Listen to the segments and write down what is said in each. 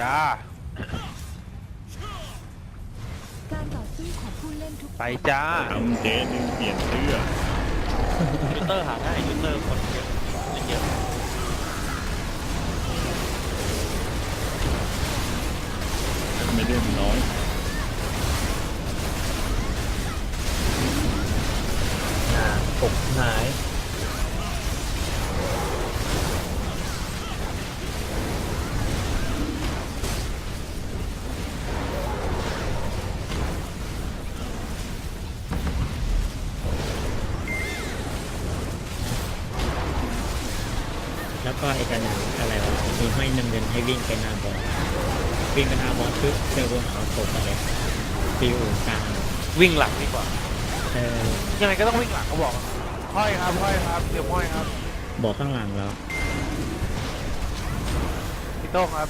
จ้า การต่อสู้ของผู้เล่นทุกไปจ้าทำเจ๊นึงเปลี่ยนเสื้อยูเตอร์หาง่ายยูเตอร์คนเยอะเล่นเยอะทำไมเรื่องมันน้อย อ้กันอะไรวะมีห้อยน้ำเงินให้วิ่งไปหนาบอสวิ่งไปหนาบอสปึ๊บเจอบนเขาตกอะไรฟิวกลางวิ่งหลังดีกว่า เออยังไงก็ต้องวิ่งหลังเขาบอกห้อยครับห้อยครับเดี๋ยวห้อยครับบอกข้างหลังแล้วพี่โต้งครับ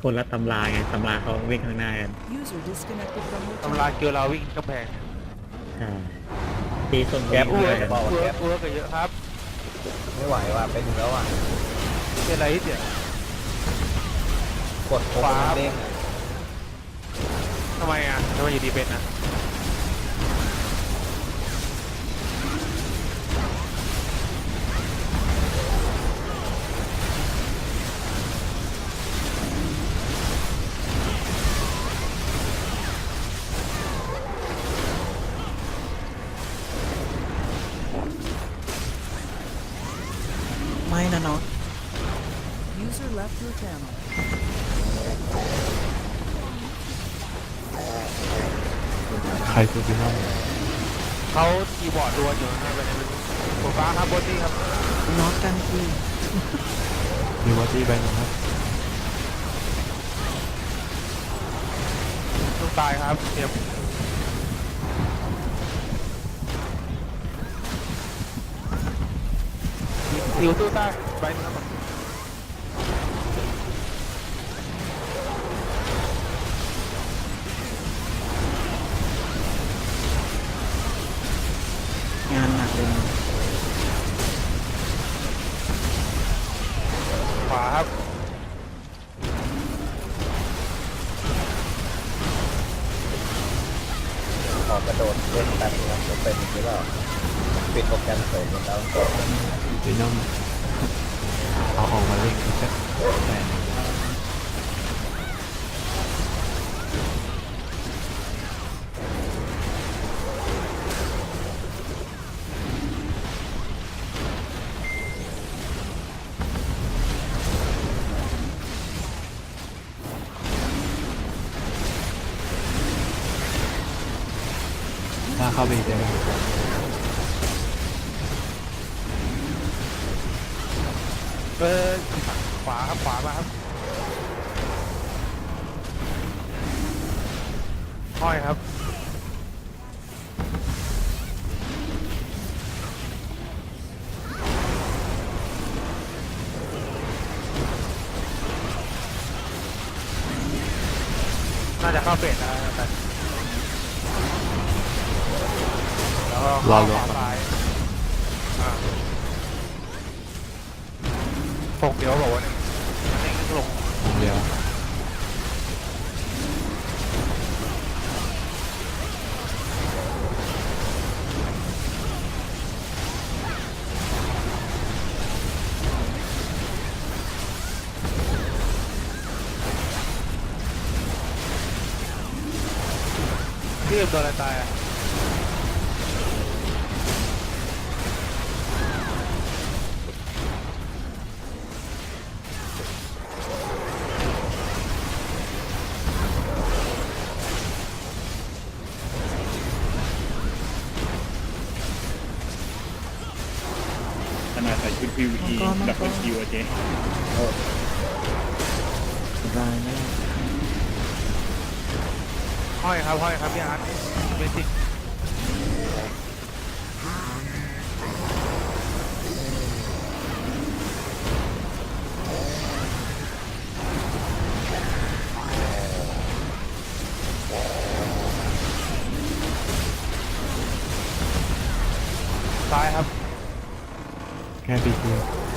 คนละตำราไงตำราเขาวิ่งข้างหน้ากัน user disconnected from your ตำราเกียวเราวิ่งกำแพง อ่า ตีส้มแก๊ปวิ่งเลข้างหยน้ากันบอกว่าแก๊ปตัวตัวก็เยอะครับ ไม่ไหวว่ะเป็นแล้วอะเป็นไรที่เดียวกดโค้งมันเด้งอะทำไมอะทำไมอยู่ดีเป็นอะ ใครคือพี่น้องเขาคีย์บอร์ดรัวอยู่นะไปในผมฟ้าครับบนนี่ครับน็อตกันคือมีวัตตี้แบงค์นะครับลูกตายครับเตรียมติวตู้ใต้ไปนะครับ ขวาครับออกกระโดดเล่นแป๊บนึงจะเป็นหรือเปล่าปิดโปรแกรมเสร็จแล้วกดพี่น้องเอาออกมาเล่นอีกสักแต่ถ้ เข้าไปอีกได้เออขวาครับขวามาครับห้อยครับน่าจะเข้าเฟสนะแต่แล้วก็ รอรอซ้ายอ่าปกเดียวบอกว่าเนี่ยมันเองก็ลงเดียวที่โดนอะไรตายอะ ขนาดใส่ชุด PVE ดับเบิลคิวอะเจ๊รายนะห้อยครับห้อยครับพี่อาร์ตเบสิก ซ้า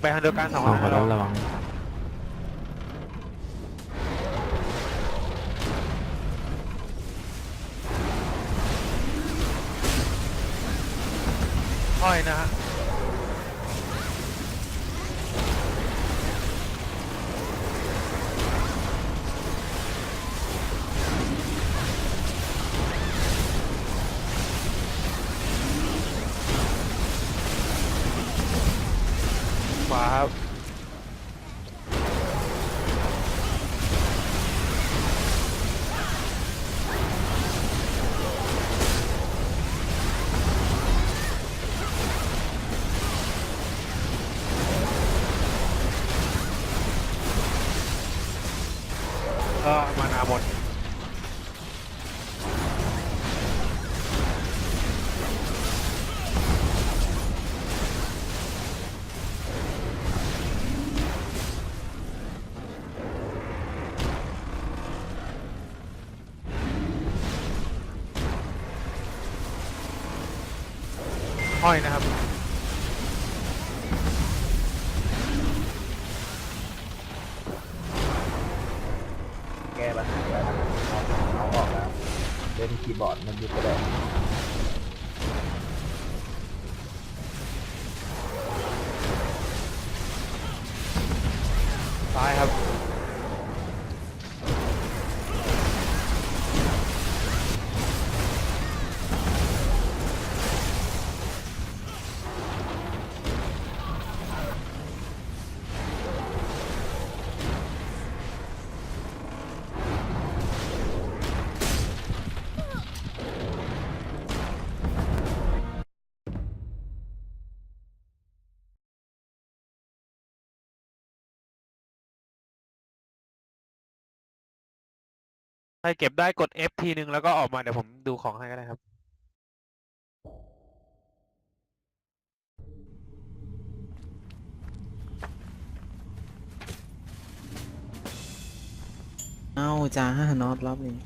ไปทางเดียวกันสองออกคมานแล้วระวังห้อยนะฮะาครับก็มานาหมด ห้อยนะครับ แก้ปัญหาแล้วนะเอาเอาออกแล้วเล่นคีย์บอร์ดมันยุบก็ได้ ใครเก็บได้กด F ทีนึงแล้วก็ออกมาเดี๋ยวผมดูของให้ก็ได้ครับ เอ้าจ้าน็อตรอบนี้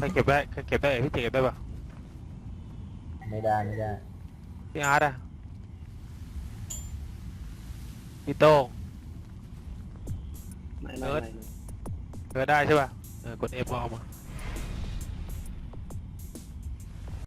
ใครเก็บได้ใครเก็บได้เอ่ยพี่เจเก็บได้ปะไม่ได้ไม่ได้ พี่อาร์ตอะพี่โต้ง ไม่ไม่เอิร์ธไม่เออได้ใช่ป่ะ เออก